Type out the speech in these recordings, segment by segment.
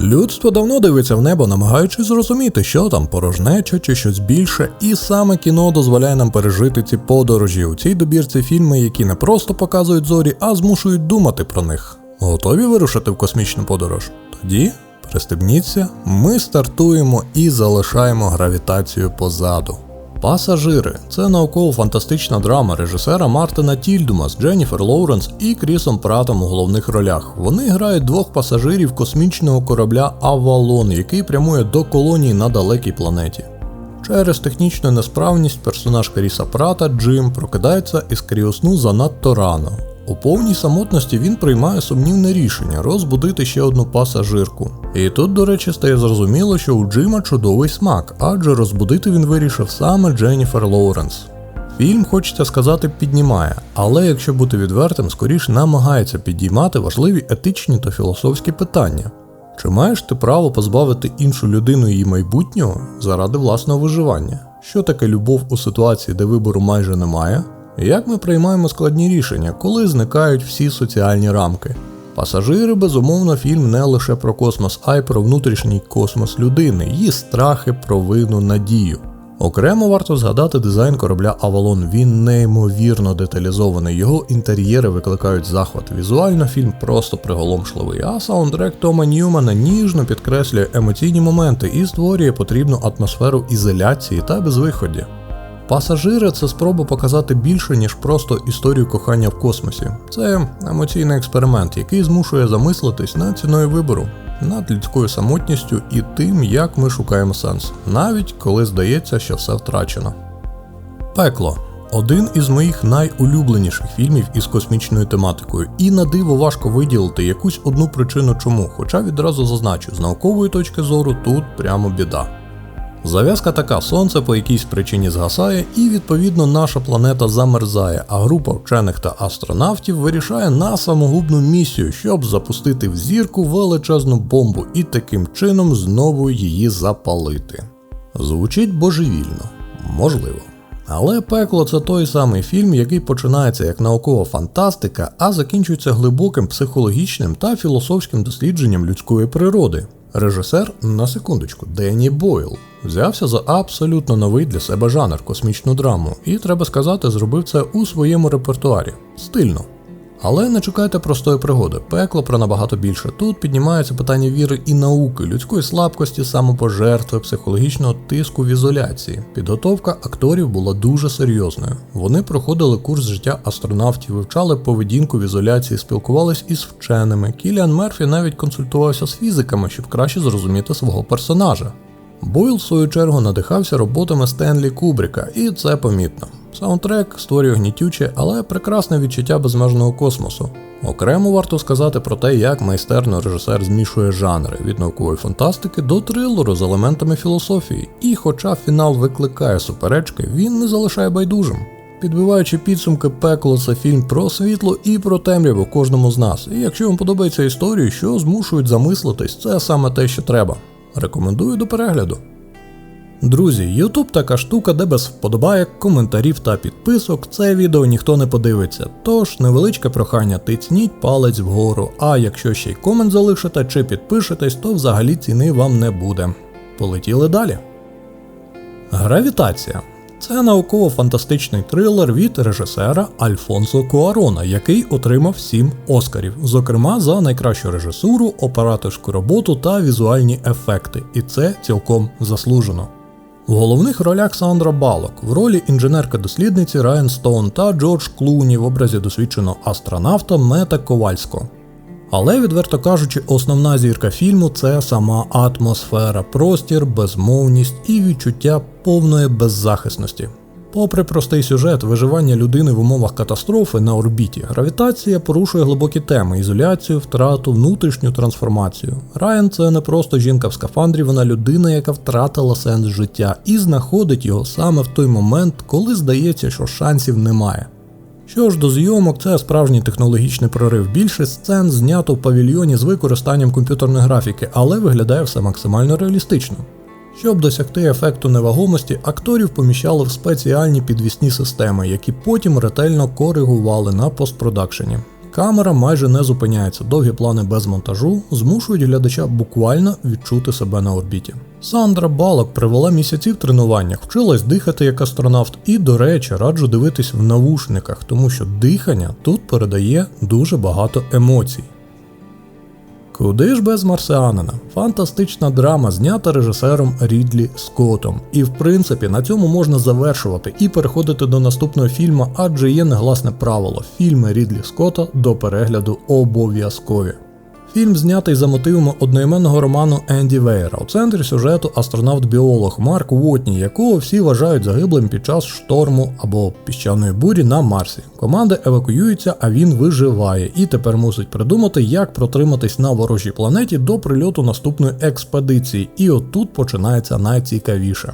Людство давно дивиться в небо, намагаючись зрозуміти, що там порожнеча чи щось більше, і саме кіно дозволяє нам пережити ці подорожі у цій добірці фільми, які не просто показують зорі, а змушують думати про них. Готові вирушити в космічну подорож? Тоді пристебніться, ми стартуємо і залишаємо гравітацію позаду. Пасажири це науково-фантастична драма режисера Мартина Тільдума з Дженніфер Лоуренс і Крісом Пратом у головних ролях. Вони грають двох пасажирів космічного корабля Авалон, який прямує до колонії на далекій планеті. Через технічну несправність персонаж Кріса Прата Джим прокидається із кріосну занадто рано. У повній самотності він приймає сумнівне рішення розбудити ще одну пасажирку. І тут, до речі, стає зрозуміло, що у Джима чудовий смак, адже розбудити він вирішив саме Дженніфер Лоуренс. Фільм, хочеться сказати, піднімає, але якщо бути відвертим, скоріш намагається підіймати важливі етичні та філософські питання. Чи маєш ти право позбавити іншу людину її майбутнього заради власного виживання? Що таке любов у ситуації, де вибору майже немає? Як ми приймаємо складні рішення, коли зникають всі соціальні рамки? Пасажири, безумовно, фільм не лише про космос, а й про внутрішній космос людини, її страхи, провину, надію. Окремо варто згадати дизайн корабля Авалон. Він неймовірно деталізований, його інтер'єри викликають захват. Візуально фільм просто приголомшливий, а саундтрек Тома Ньюмана ніжно підкреслює емоційні моменти і створює потрібну атмосферу ізоляції та безвиході. Пасажири це спроба показати більше, ніж просто історію кохання в космосі. Це емоційний експеримент, який змушує замислитись над ціною вибору, над людською самотністю і тим, як ми шукаємо сенс, навіть коли здається, що все втрачено. Пекло один із моїх найулюбленіших фільмів із космічною тематикою, і на диво важко виділити якусь одну причину чому, хоча відразу зазначу, з наукової точки зору тут прямо біда. Зав'язка така: сонце по якійсь причині згасає, і відповідно наша планета замерзає, а група вчених та астронавтів вирішає на самогубну місію, щоб запустити в зірку величезну бомбу і таким чином знову її запалити. Звучить божевільно, можливо. Але пекло це той самий фільм, який починається як наукова фантастика, а закінчується глибоким психологічним та філософським дослідженням людської природи. Режисер, на секундочку, Денні Бойл, взявся за абсолютно новий для себе жанр космічну драму, і треба сказати, зробив це у своєму репертуарі стильно. Але не чекайте простої пригоди, пекло про набагато більше. Тут піднімається питання віри і науки, людської слабкості, самопожертви, психологічного тиску в ізоляції. Підготовка акторів була дуже серйозною. Вони проходили курс життя астронавтів, вивчали поведінку в ізоляції, спілкувались із вченими. Кіліан Мерфі навіть консультувався з фізиками, щоб краще зрозуміти свого персонажа. Бойл, в свою чергу, надихався роботами Стенлі Кубріка, і це помітно. Саундтрек створює гнітюче, але прекрасне відчуття безмежного космосу. Окремо варто сказати про те, як майстерно режисер змішує жанри від наукової фантастики до трилеру з елементами філософії. І, хоча фінал викликає суперечки, він не залишає байдужим. Підбиваючи підсумки, пекло це фільм про світло і про темряву кожному з нас. І якщо вам подобається історії, що змушують замислитись, це саме те, що треба. Рекомендую до перегляду. Друзі, YouTube така штука, де без вподобайок, коментарів та підписок це відео ніхто не подивиться. Тож невеличке прохання тицніть палець вгору, а якщо ще й комент залишите чи підпишетесь, то взагалі ціни вам не буде. Полетіли далі. Гравітація. Це науково-фантастичний трилер від режисера Альфонсо Куарона, який отримав 7 Оскарів, зокрема за найкращу режисуру, операторську роботу та візуальні ефекти, і це цілком заслужено. В головних ролях Сандра Балок, в ролі інженерка-дослідниці Райан Стоун та Джордж Клуні в образі досвідченого астронавта Мета Ковальського. Але, відверто кажучи, основна зірка фільму це сама атмосфера, простір, безмовність і відчуття повної беззахисності. Попри простий сюжет виживання людини в умовах катастрофи на орбіті, гравітація порушує глибокі теми: ізоляцію, втрату, внутрішню трансформацію. Райан це не просто жінка в скафандрі, вона людина, яка втратила сенс життя, і знаходить його саме в той момент, коли здається, що шансів немає. Що ж до зйомок, це справжній технологічний прорив. Більше сцен знято в павільйоні з використанням комп'ютерної графіки, але виглядає все максимально реалістично. Щоб досягти ефекту невагомості, акторів поміщали в спеціальні підвісні системи, які потім ретельно коригували на постпродакшені. Камера майже не зупиняється, довгі плани без монтажу змушують глядача буквально відчути себе на орбіті. Сандра Балок привела місяці в тренуваннях, вчилась дихати як астронавт, і, до речі, раджу дивитись в навушниках, тому що дихання тут передає дуже багато емоцій. Куди ж без марсіанина? Фантастична драма, знята режисером Рідлі Скоттом. І в принципі на цьому можна завершувати і переходити до наступного фільму, адже є негласне правило: фільми Рідлі Скотта до перегляду обов'язкові. Фільм знятий за мотивами одноіменного роману Енді Вейера. У центрі сюжету астронавт-біолог Марк Уотні, якого всі вважають загиблим під час шторму або піщаної бурі на Марсі. Команда евакуюється, а він виживає і тепер мусить придумати, як протриматись на ворожій планеті до прильоту наступної експедиції. І отут починається найцікавіше.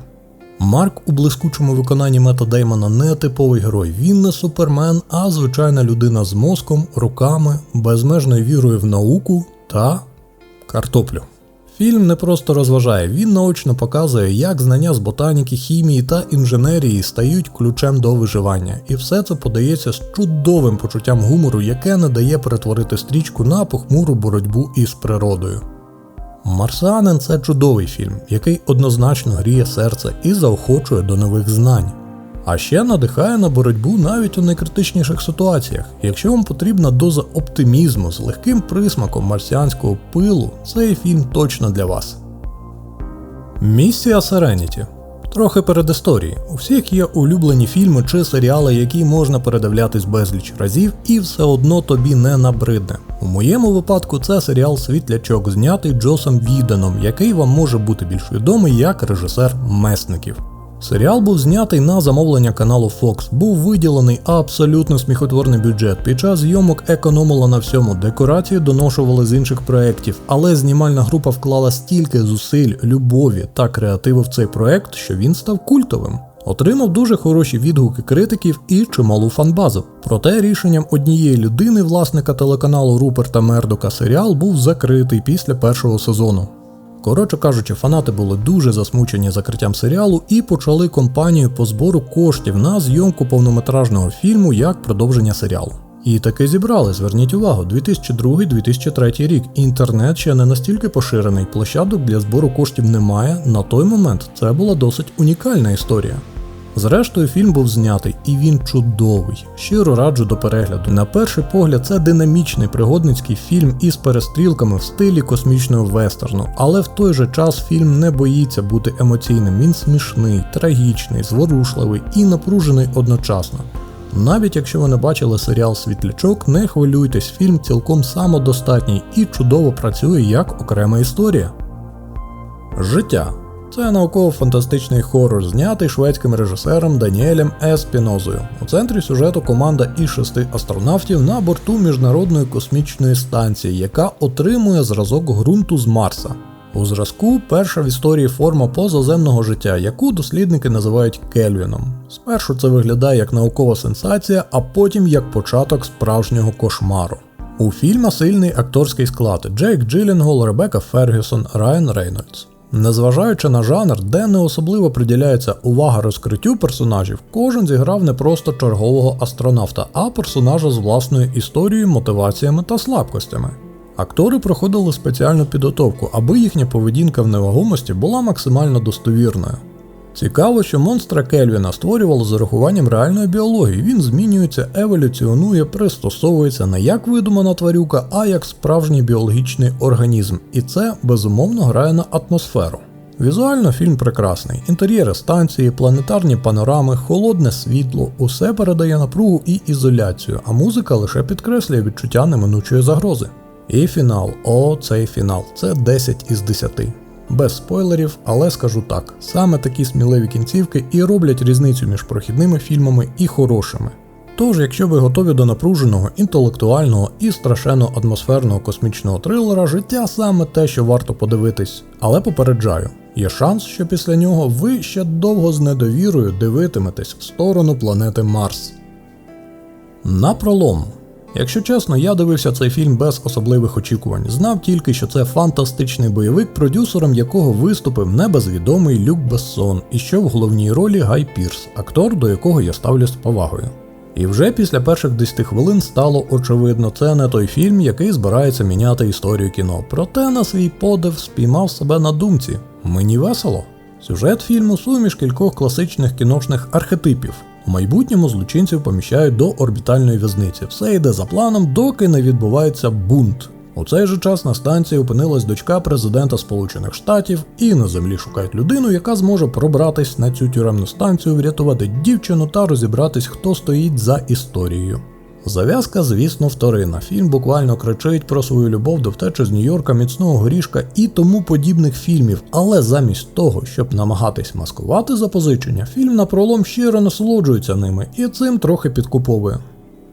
Марк у блискучому виконанні Мета Деймона не типовий герой. Він не супермен, а звичайна людина з мозком, руками, безмежною вірою в науку та картоплю. Фільм не просто розважає, він наочно показує, як знання з ботаніки, хімії та інженерії стають ключем до виживання, і все це подається з чудовим почуттям гумору, яке не дає перетворити стрічку на похмуру боротьбу із природою. Марсіанин це чудовий фільм, який однозначно гріє серце і заохочує до нових знань. А ще надихає на боротьбу навіть у найкритичніших ситуаціях. Якщо вам потрібна доза оптимізму з легким присмаком марсіанського пилу, цей фільм точно для вас. Місія Serenity Трохи перед історії. У всіх є улюблені фільми чи серіали, які можна передивлятись безліч разів, і все одно тобі не набридне. У моєму випадку це серіал Світлячок, знятий Джосом Віденом, який вам може бути більш відомий як режисер месників. Серіал був знятий на замовлення каналу Fox, був виділений абсолютно сміхотворний бюджет. Під час зйомок економила на всьому, декорації доношували з інших проєктів, але знімальна група вклала стільки зусиль, любові та креативу в цей проект, що він став культовим. Отримав дуже хороші відгуки критиків і чималу фанбазу. Проте рішенням однієї людини, власника телеканалу Руперта Мердока, серіал був закритий після першого сезону. Коротше кажучи, фанати були дуже засмучені закриттям серіалу і почали кампанію по збору коштів на зйомку повнометражного фільму як продовження серіалу. І таки зібрали, зверніть увагу, 2002-2003 рік. Інтернет ще не настільки поширений, площадок для збору коштів немає. На той момент це була досить унікальна історія. Зрештою, фільм був знятий, і він чудовий. Щиро раджу до перегляду. На перший погляд, це динамічний пригодницький фільм із перестрілками в стилі космічного вестерну, але в той же час фільм не боїться бути емоційним. Він смішний, трагічний, зворушливий і напружений одночасно. Навіть якщо ви не бачили серіал Світлячок, не хвилюйтесь, фільм цілком самодостатній і чудово працює як окрема історія. Життя це науково-фантастичний хорор, знятий шведським режисером Даніелем Еспінозою. У центрі сюжету команда із шести астронавтів на борту міжнародної космічної станції, яка отримує зразок ґрунту з Марса. У зразку перша в історії форма позаземного життя, яку дослідники називають Кельвіном. Спершу це виглядає як наукова сенсація, а потім як початок справжнього кошмару. У фільма сильний акторський склад Джейк Джилінгол, Ребекка Фергюсон, Райан Рейнольдс. Незважаючи на жанр, де не особливо приділяється увага розкриттю персонажів, кожен зіграв не просто чергового астронавта, а персонажа з власною історією, мотиваціями та слабкостями. Актори проходили спеціальну підготовку, аби їхня поведінка в невагомості була максимально достовірною. Цікаво, що монстра Кельвіна створювало з урахуванням реальної біології. Він змінюється, еволюціонує, пристосовується не як видумана тварюка, а як справжній біологічний організм. І це безумовно грає на атмосферу. Візуально фільм прекрасний. Інтер'єри станції, планетарні панорами, холодне світло, усе передає напругу і ізоляцію, а музика лише підкреслює відчуття неминучої загрози. І фінал, о, цей фінал, це 10 із 10. Без спойлерів, але скажу так: саме такі сміливі кінцівки і роблять різницю між прохідними фільмами і хорошими. Тож, якщо ви готові до напруженого, інтелектуального і страшенно атмосферного космічного трилера, життя саме те, що варто подивитись, але попереджаю, є шанс, що після нього ви ще довго з недовірою дивитиметесь в сторону планети Марс. На пролом. Якщо чесно, я дивився цей фільм без особливих очікувань. Знав тільки, що це фантастичний бойовик, продюсером якого виступив небезвідомий Люк Бессон, і що в головній ролі Гай Пірс, актор, до якого я ставлюсь з повагою. І вже після перших 10 хвилин стало очевидно, це не той фільм, який збирається міняти історію кіно. Проте на свій подив спіймав себе на думці. Мені весело. Сюжет фільму суміш кількох класичних кіношних архетипів. У майбутньому злочинців поміщають до орбітальної в'язниці. Все йде за планом, доки не відбувається бунт. У цей же час на станції опинилась дочка президента Сполучених Штатів, і на землі шукають людину, яка зможе пробратись на цю тюремну станцію, врятувати дівчину та розібратись, хто стоїть за історією. Зав'язка, звісно, вторинна. Фільм буквально кричить про свою любов до втечі з Нью-Йорка, міцного горішка і тому подібних фільмів. Але замість того, щоб намагатись маскувати запозичення, фільм на пролом щиро насолоджується ними і цим трохи підкуповує.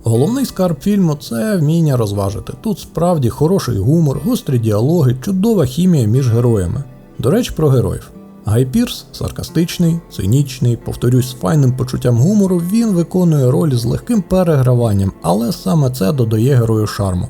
Головний скарб фільму це вміння розважити. Тут справді хороший гумор, гострі діалоги, чудова хімія між героями. До речі, про героїв. Гай Пірс саркастичний, цинічний, повторюсь, з файним почуттям гумору, він виконує роль з легким переграванням, але саме це додає герою шарму.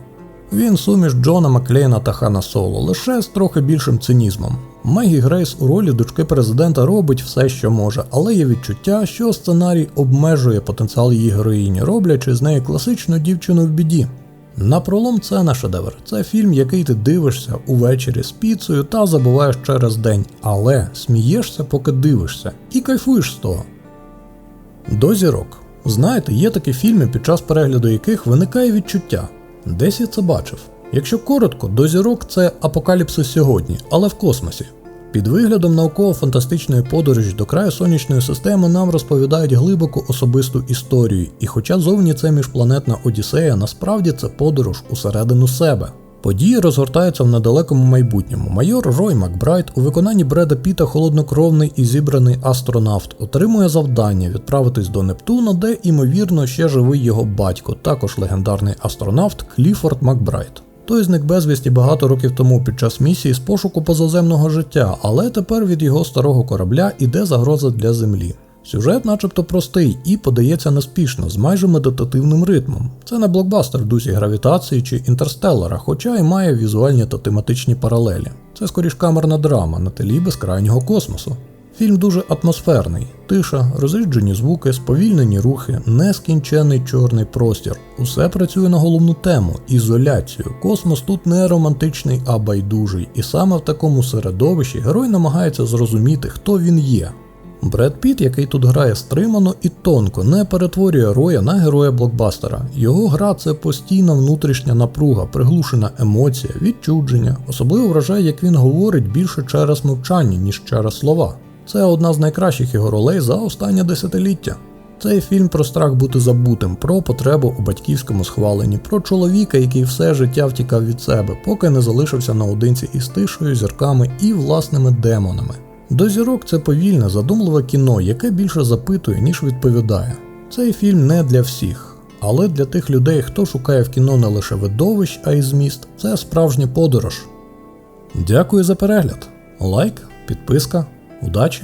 Він суміш Джона Маклейна та Хана Соло, лише з трохи більшим цинізмом. Мегі Грейс у ролі дочки президента робить все, що може, але є відчуття, що сценарій обмежує потенціал її героїні, роблячи з неї класичну дівчину в біді. Напролом це не шедевр. Це фільм, який ти дивишся увечері з піцею та забуваєш через день, але смієшся, поки дивишся, і кайфуєш з того. До зірок. Знаєте, є такі фільми, під час перегляду яких виникає відчуття. Десь я це бачив. Якщо коротко, до зірок це апокаліпсис сьогодні, але в космосі. Під виглядом науково-фантастичної подорожі до краю сонячної системи нам розповідають глибоку особисту історію, і хоча зовні це міжпланетна Одіссея, насправді це подорож усередину себе. Події розгортаються в недалекому майбутньому. Майор Рой Макбрайт у виконанні Бреда Піта холоднокровний і зібраний астронавт отримує завдання відправитись до Нептуна, де, імовірно, ще живий його батько, також легендарний астронавт Кліфорд Макбрайт. Той зник безвісті багато років тому під час місії з пошуку позаземного життя, але тепер від його старого корабля іде загроза для землі. Сюжет, начебто, простий і подається неспішно, з майже медитативним ритмом. Це не блокбастер в дусі гравітації чи інтерстеллара, хоча й має візуальні та тематичні паралелі. Це скоріш камерна драма на тлі безкрайнього космосу. Фільм дуже атмосферний, тиша, розріджені звуки, сповільнені рухи, нескінчений чорний простір. Усе працює на головну тему ізоляцію. Космос тут не романтичний, а байдужий, і саме в такому середовищі герой намагається зрозуміти, хто він є. Бред Піт, який тут грає стримано і тонко, не перетворює Роя на героя блокбастера. Його гра це постійна внутрішня напруга, приглушена емоція, відчудження. Особливо вражає, як він говорить більше через мовчання, ніж через слова. Це одна з найкращих його ролей за останнє десятиліття. Цей фільм про страх бути забутим, про потребу у батьківському схваленні, про чоловіка, який все життя втікав від себе, поки не залишився наодинці із тишою, зірками і власними демонами. До зірок це повільне, задумливе кіно, яке більше запитує, ніж відповідає. Цей фільм не для всіх, але для тих людей, хто шукає в кіно не лише видовищ, а й зміст, це справжня подорож. Дякую за перегляд. Лайк, підписка, удачі!